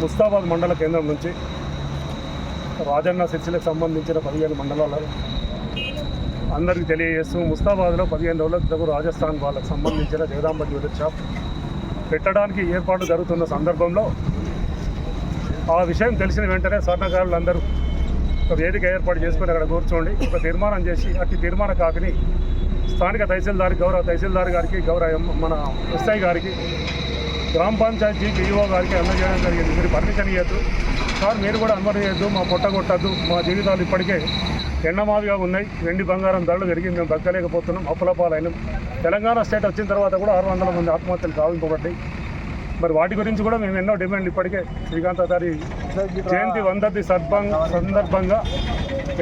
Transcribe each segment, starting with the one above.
ముస్తాబాద్ మండల కేంద్రం నుంచి రాజన్న సిరిసిలకు సంబంధించిన పదిహేను మండలాలు అందరికీ తెలియజేస్తూ ముస్తాబాద్లో పదిహేను రోజుల క్రితం రాజస్థాన్ వాళ్ళకు సంబంధించిన జగదాంబ జ్యువెలరీ షాప్ పెట్టడానికి ఏర్పాటు జరుగుతున్న సందర్భంలో ఆ విషయం తెలిసిన వెంటనే స్వర్ణకారులు అందరూ ఒక వేదిక ఏర్పాటు చేసుకుని అక్కడ కూర్చోండి. ఒక తీర్మానం చేసి అట్టి తీర్మాన కాకిని స్థానిక తహసీల్దార్ గౌరవ తహసీల్దార్ గారికి గౌరవ మన ఎస్ఐ గారికి గ్రామ పంచాయతీ ఈఓ గారికి అందజేయడం జరిగింది. మీరు పర్మిషన్ ఇవ్వద్దు సార్ మీరు కూడా అనుమతి చేయొద్దు మా పొట్ట కొట్టద్దు. మా జీవితాలు ఇప్పటికే ఎండమావిగా ఉన్నాయి. వెండి బంగారం ధరలు పెరిగి మేము బతకలేకపోతున్నాం. అప్పుల తెలంగాణ స్టేట్ వచ్చిన తర్వాత కూడా ఆరు వందల మంది ఆత్మహత్యలు కావింపబడ్డాయి మరి వాటి గురించి కూడా మేము ఎన్నో డిమాండ్ ఇప్పటికే శ్రీకాంత్ గారి జయంతి వందది సద్భంగ సందర్భంగా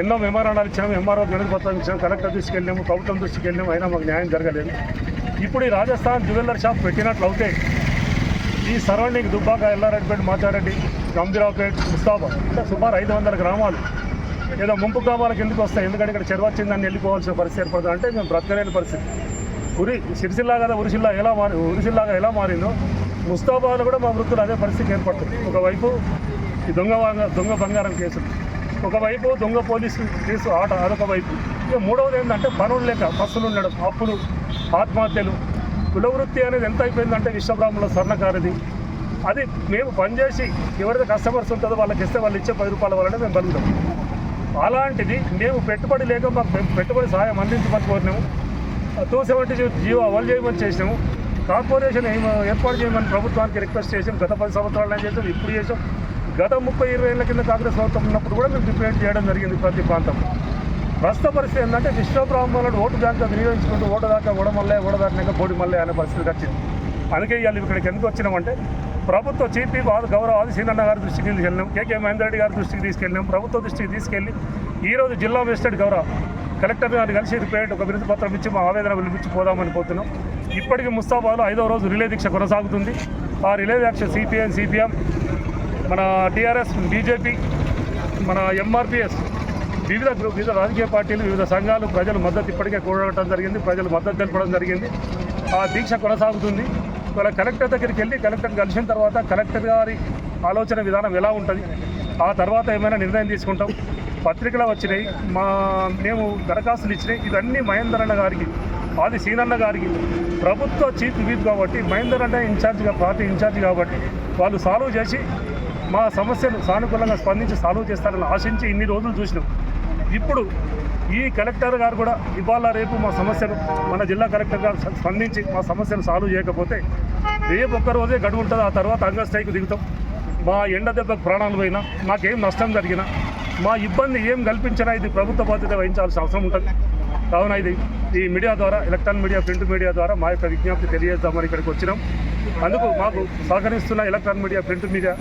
ఎన్నో మెమోరాండాలు ఇచ్చాము ఎంఆర్ఓ గణిత పత్రం ఇచ్చాము కలెక్టర్ తీసుకెళ్ళాము ప్రభుత్వం దృష్టికి వెళ్ళాము అయినా మాకు న్యాయం జరగలేదు. ఇప్పుడు ఈ రాజస్థాన్ జ్యువెలర్ షాప్ పెట్టినట్లు అవుతే ఈ సరౌండింగ్ దుబ్బాక ఎల్లారెడ్డిపేట మాచారెడ్డి గంభీరావుపేట ముస్తాబాద్ అంటే సుమారు ఐదు వందల గ్రామాలు. ఏదో ముంపు గ్రామాలకు ఎందుకు వస్తాయి? ఎందుకంటే ఇక్కడ చెరువు వచ్చిందని వెళ్ళిపోవాల్సిన పరిస్థితి ఏర్పడుతుంది అంటే మేము బ్రతకలేని పరిస్థితి. ఉరి సిరిసిల్లా కదా ఉరిసిల్లా ఎలా మారి ఉరిసిల్లాగా ఎలా మారిందో ముస్తాబాద్లో కూడా మా వృత్తులు అదే పరిస్థితి ఏర్పడుతుంది. ఒకవైపు ఈ దొంగ దొంగ బంగారం కేసులు ఒకవైపు దొంగ పోలీసు కేసు ఆట అదొక వైపు. ఇక మూడవది ఏంటంటే పనులు లేక బస్సులు ఉండడం అప్పులు ఆత్మహత్యలు. కులవృత్తి అనేది ఎంత అయిపోయిందంటే విశ్వబ్రాహ్మణుల స్వర్ణకారిది. అది మేము పనిచేసి ఎవరైతే కస్టమర్స్ ఉంటుందో వాళ్ళకి ఇస్తే వాళ్ళు ఇచ్చే పది రూపాయల వల్లనే మేము బలుగుతాం అలాంటిది మేము పెట్టుబడి లేక మాకు పె- పెట్టుబడి సహాయం అందించమని కోరినాము. టూ సెవెంటీ జీవో అమలు చేయమని చేసినాము. కార్పొరేషన్ ఏర్పాటు చేయమని ప్రభుత్వానికి రిక్వెస్ట్ చేసాం. గత పది సంవత్సరాలు చేసాం ఇప్పుడు చేసాం. గత ముప్పై ఇరవై ఏళ్ళ కింద కాంగ్రెస్ ప్రభుత్వం ఉన్నప్పుడు కూడా మేము డిప్లైట్ చేయడం జరిగింది ప్రతి ప్రాంతం. ప్రస్తుత పరిస్థితి ఏంటంటే విశ్వబ్రాహ్మణుడు ఓటు దాకా వినియోగించుకుంటూ ఓటు దాకా ఓడమల్లే ఓడదాటినాక బోడి మల్లే అనే పరిస్థితి వచ్చింది. అందుకే ఇవాళ ఇక్కడికి ఎందుకు వచ్చినామంటే ప్రభుత్వ చీఫ్ వాద గౌరవ ఆది సీనన్న గారి దృష్టికి తీసుకెళ్ళినాం కేకే మహేందర్ రెడ్డి గారి దృష్టికి తీసుకెళ్ళినాం ప్రభుత్వ దృష్టికి తీసుకెళ్ళి ఈరోజు జిల్లా మేజిస్ట్రేట్ గౌరవ కలెక్టర్ గారిని కలిసి రిపేట్ ఒక వినతి పత్రం ఇచ్చి మా ఆవేదన పిలిపించి పోదామని పోతున్నాం. ఇప్పటికీ ముస్తాబాద్లో ఐదవ రోజు రిలే దీక్ష కొనసాగుతుంది. ఆ రిలే దీక్ష సిపిఎం సిపిఎం మన టీఆర్ఎస్ బీజేపీ మన ఎంఆర్పిఎస్ వివిధ గ్రూప్ వివిధ రాజకీయ పార్టీలు వివిధ సంఘాలు ప్రజలు మద్దతు ఇప్పటికే కూడగట్టడం జరిగింది ప్రజలు మద్దతు తెలపడం జరిగింది. ఆ దీక్ష కొనసాగుతుంది. ఇవాళ కలెక్టర్ దగ్గరికి వెళ్ళి కలెక్టర్ కలిసిన తర్వాత కలెక్టర్ గారి ఆలోచన విధానం ఎలా ఉంటుంది? ఆ తర్వాత ఏమైనా నిర్ణయం తీసుకుంటాం. పత్రికలు వచ్చినాయి. మా మేము దరఖాస్తులు ఇచ్చినాయి. ఇవన్నీ మహేందర్ అన్న గారికి అది సీనన్న గారికి ప్రభుత్వ చీఫ్ విప్ కాబట్టి మహేందర్ అన్న ఇన్ఛార్జ్గా పార్టీ ఇన్ఛార్జ్ కాబట్టి వాళ్ళు సాల్వ్ చేసి మా సమస్యలు సానుకూలంగా స్పందించి సాల్వ్ చేస్తారని ఆశించి ఇన్ని రోజులు చూసినాం. ఇప్పుడు ఈ కలెక్టర్ గారు కూడా ఇవాళ రేపు మా సమస్యలు మన జిల్లా కలెక్టర్ గారు స్పందించి మా సమస్యలు సాల్వ్ చేయకపోతే రేపు ఒక్క రోజే గడువు ఉంటుంది ఆ తర్వాత అంగస్థాయికి దిగుతాం. మా ఎండ దెబ్బకు ప్రాణాలు పోయినా మాకేం నష్టం జరిగినా మా ఇబ్బంది ఏం కల్పించినా ఇది ప్రభుత్వ బాధ్యత వహించాల్సిన అవసరం ఉంటుంది. కావున ఇది ఈ మీడియా ద్వారా ఎలక్ట్రానిక్ మీడియా ప్రింట్ మీడియా ద్వారా మా యొక్క విజ్ఞప్తి తెలియజేద్దామని ఇక్కడికి వచ్చినాం. అందుకు మాకు సహకరిస్తున్న ఎలక్ట్రానిక్ మీడియా ప్రింట్ మీడియా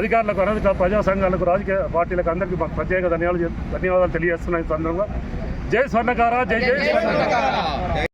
అధికారులకు అనధిక ప్రజా సంఘాలకు రాజకీయ పార్టీలకు అందరికీ మాకు ప్రత్యేక ధన్యవాదాలు ధన్యవాదాలు తెలియజేస్తున్నాయి సందర్భంగా. జై స్వర్ణకార జై జై.